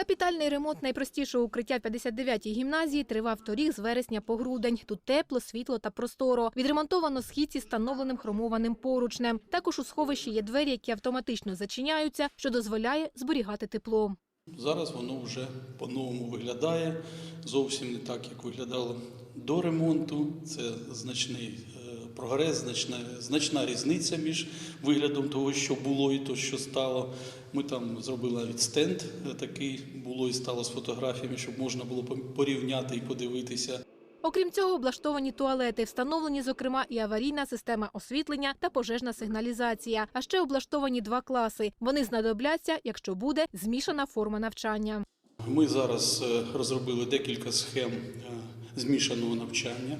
Капітальний ремонт найпростішого укриття в 59-й гімназії тривав торік з вересня по грудень. Тут тепло, світло та просторо. Відремонтовано схід зі встановленим хромованим поручнем. Також у сховищі є двері, які автоматично зачиняються, що дозволяє зберігати тепло. Зараз воно вже по-новому виглядає, зовсім не так, як виглядало до ремонту. Це значний е, прогрес, значна, значна різниця між виглядом того, що було, і того, що стало. Ми там зробили навіть стенд такий, було і стало з фотографіями, щоб можна було порівняти і подивитися. Окрім цього, облаштовані туалети, встановлені, зокрема, і аварійна система освітлення та пожежна сигналізація. А ще облаштовані два класи. Вони знадобляться, якщо буде змішана форма навчання. Ми зараз е, розробили декілька схем е, змішаного навчання,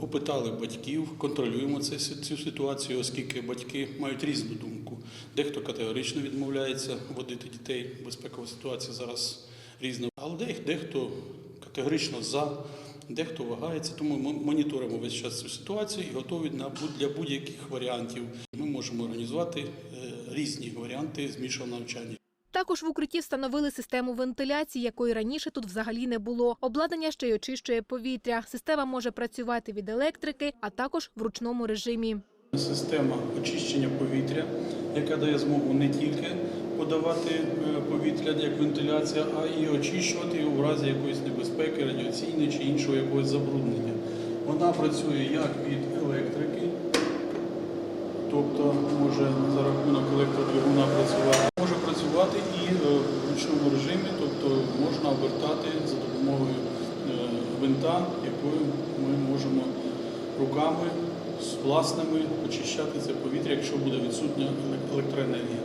опитали батьків, контролюємо цю ситуацію, оскільки батьки мають різну думку. Дехто категорично відмовляється водити дітей. Безпекова ситуація зараз різна, але дехто категорично за. Дехто вагається, тому ми моніторимо весь час цю ситуацію і готові для будь-яких варіантів. Ми можемо організувати е, різні варіанти змішаного навчання. Також в укритті встановили систему вентиляції, якої раніше тут взагалі не було. Обладнання ще й очищує повітря. Система може працювати від електрики, а також в ручному режимі. Система очищення повітря, яка дає змогу не тільки подавати е, повітря як вентиляція, а і очищувати його в разі якоїсь небезпеки, радіаційної чи іншого якогось забруднення. Вона працює як від електрики, тобто може за рахунок електродвигуна працювати, ручному режимі, тобто можна обертати за допомогою е, винта, якою ми можемо руками з власними очищати це повітря, якщо буде відсутня електроенергія.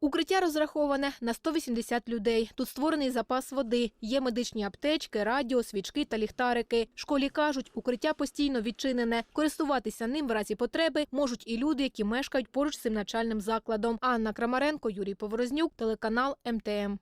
Укриття розраховане на 180 людей. Тут створений запас води. Є медичні аптечки, радіо, свічки та ліхтарики. Школі кажуть, укриття постійно відчинене. Користуватися ним в разі потреби можуть і люди, які мешкають поруч з цим навчальним закладом. Анна Крамаренко, Юрій Поворознюк, телеканал МТМ.